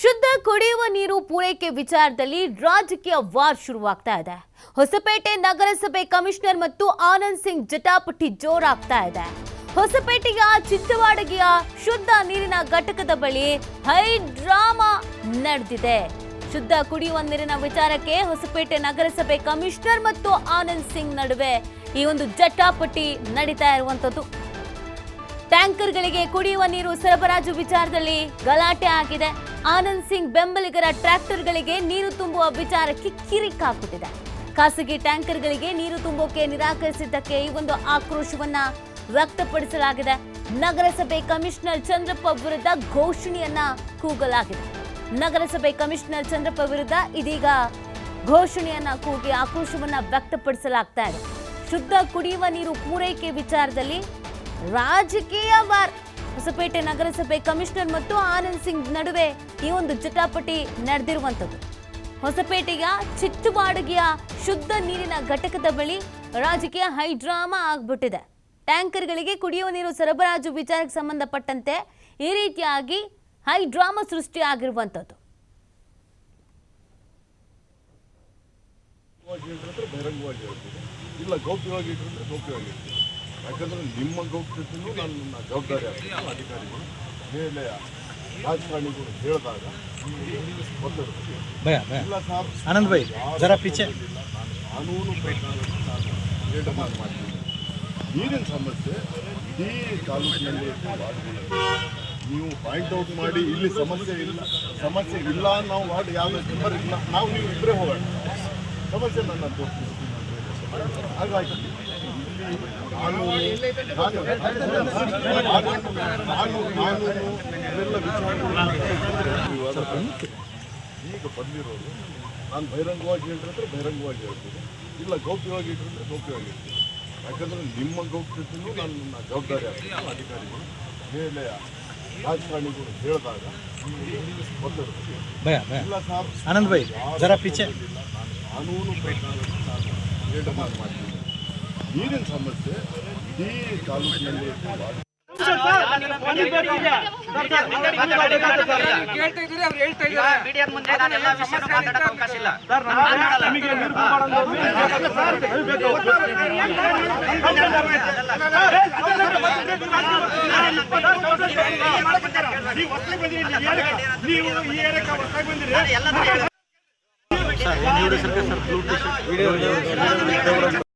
ಶುದ್ಧ ಕುಡಿಯುವ ನೀರು ಪೂರೈಕೆ ವಿಚಾರದಲ್ಲಿ ರಾಜಕೀಯ ವಾರ್ ಶುರುವಾಗ್ತಾ ಇದೆ. ಹೊಸಪೇಟೆ ನಗರಸಭೆ ಕಮಿಷನರ್ ಮತ್ತು ಆನಂದ್ ಸಿಂಗ್ ಜಟಾಪಟಿ ಜೋರಾಗ್ತಾ ಇದೆ. ಹೊಸಪೇಟೆಯ ಚಿತ್ತವಾಡಗಿಯ ಶುದ್ಧ ನೀರಿನ ಘಟಕದ ಬಳಿ ಹೈ ಡ್ರಾಮಾ ನಡೆದಿದೆ. ಶುದ್ಧ ಕುಡಿಯುವ ನೀರಿನ ವಿಚಾರಕ್ಕೆ ಹೊಸಪೇಟೆ ನಗರಸಭೆ ಕಮಿಷನರ್ ಮತ್ತು ಆನಂದ್ ಸಿಂಗ್ ನಡುವೆ ಈ ಒಂದು ಜಟಾಪಟಿ ನಡೀತಾ ಇರುವಂತದ್ದು ಟ್ಯಾಂಕರ್ಗಳಿಗೆ ಕುಡಿಯುವ ನೀರು ಸರಬರಾಜು ವಿಚಾರದಲ್ಲಿ ಗಲಾಟೆ ಆಗಿದೆ. ಆನಂದ್ ಸಿಂಗ್ ಬೆಂಬಲಿಗರ ಟ್ರ್ಯಾಕ್ಟರ್ಗಳಿಗೆ ನೀರು ತುಂಬುವ ವಿಚಾರಕ್ಕೆ ಕಿರಿಕಾಗ್ಬಿಟ್ಟಿದೆ ಖಾಸಗಿ ಟ್ಯಾಂಕರ್ಗಳಿಗೆ ನೀರು ತುಂಬೋಕೆ ನಿರಾಕರಿಸಿದ್ದಕ್ಕೆ ಈ ಒಂದು ಆಕ್ರೋಶವನ್ನ ವ್ಯಕ್ತಪಡಿಸಲಾಗಿದೆ. ನಗರಸಭೆ ಕಮಿಷನರ್ ಚಂದ್ರಪ್ಪ ವಿರುದ್ಧ ಘೋಷಣೆಯನ್ನ ಕೂಗಲಾಗಿದೆ. ನಗರಸಭೆ ಕಮಿಷನರ್ ಚಂದ್ರಪ್ಪ ವಿರುದ್ಧ ಇದೀಗ ಘೋಷಣೆಯನ್ನ ಕೂಗಿ ಆಕ್ರೋಶವನ್ನ ವ್ಯಕ್ತಪಡಿಸಲಾಗ್ತಾ ಇದೆ. ಶುದ್ಧ ಕುಡಿಯುವ ನೀರು ಪೂರೈಕೆ ವಿಚಾರದಲ್ಲಿ ರಾಜಕೀಯ ವಾರ್. ಹೊಸಪೇಟೆ ನಗರಸಭೆ ಕಮಿಷನರ್ ಮತ್ತು ಆನಂದ್ ಸಿಂಗ್ ನಡುವೆ ಈ ಒಂದು ಜಟಾಪಟಿ ನಡೆದಿರುವಂಥದ್ದು. ಹೊಸಪೇಟೆಯ ಚಿಟ್ಟುವಾಡಗಿಯ ಶುದ್ಧ ನೀರಿನ ಘಟಕದ ಬಳಿ ರಾಜಕೀಯ ಹೈಡ್ರಾಮಾ ಆಗ್ಬಿಟ್ಟಿದೆ. ಟ್ಯಾಂಕರ್ಗಳಿಗೆ ಕುಡಿಯುವ ನೀರು ಸರಬರಾಜು ವಿಚಾರಕ್ಕೆ ಸಂಬಂಧಪಟ್ಟಂತೆ ಈ ರೀತಿಯಾಗಿ ಹೈಡ್ರಾಮಾ ಸೃಷ್ಟಿ ಆಗಿರುವಂಥದ್ದು. ಇಲ್ಲ ಗೌಪ್ಯವಾಗಿ ಯಾಕಂದರೆ ನಿಮ್ಮ ಗೌಪ್ಯತೆಯೂ ನನ್ನ ಜವಾಬ್ದಾರಿ ಆಗ್ತದೆ ಅಧಿಕಾರಿಗಳು. ಮೇಲೆ ರಾಜಕಾರಣಿಗಳು ಹೇಳಿದಾಗ ಸರ್ ಆನಂದ್ ಭಾಯ್ ಜರ ಪಿಚೆ ಕಾನೂನು ಪ್ರಕಾರ ಮಾಡ್ತೀನಿ. ನೀರಿನ ಸಮಸ್ಯೆ ಈ ತಾಲೂಕಿನಲ್ಲಿ ನೀವು ಪಾಯಿಂಟ್ ಔಟ್ ಮಾಡಿ ಇಲ್ಲಿ ಸಮಸ್ಯೆ ಇಲ್ಲ ಸಮಸ್ಯೆ ಇಲ್ಲ ನಾವು ವಾರ್ಡ್ ಯಾವುದೇ ಮೆಂಬರ್ ಇಲ್ಲ. ನಾವು ನೀವು ಇಬ್ಬರೇ ಹೋಗೋಣ. ಸಮಸ್ಯೆ ನನ್ನ ತೋರಿಸ್ತೀನಿ ಹಾಗಾಗಿ ಈಗ ಬಂದಿರೋದು ನಾನು ಬಹಿರಂಗವಾಗಿ ಹೇಳಿದ್ರೆ ಬಹಿರಂಗವಾಗಿ ಹೇಳ್ತೀನಿ ಇಲ್ಲ ಗೌಪ್ಯವಾಗಿ ಇಟ್ಟರೆ ಗೌಪ್ಯವಾಗಿ ಇರ್ತೀನಿ ಯಾಕಂದರೆ ನಿಮ್ಮ ಗೌಪ್ಯತೆಯೂ ನನ್ನ ಜವಾಬ್ದಾರಿ ಆಗ್ತೀನಿ ಅಧಿಕಾರಿಗಳು ಮೇಲೆ ರಾಜಕಾರಣಿಗಳು ಹೇಳಿದಾಗ ಇಲ್ಲ ಸರ್ ಆನಂದ್ ಭಾಯ್, ಜರ ಪಿಚೆ ಕಾನೂನು ಪ್ರಕಾರ ನಾನು ಮಾಡ್ತೀನಿ ನೀರಿನ ಸಮಸ್ಯೆ ಈ ತಾಲೂಕಿನಲ್ಲಿ ನೀವು ಈ ಇದ್ರೆ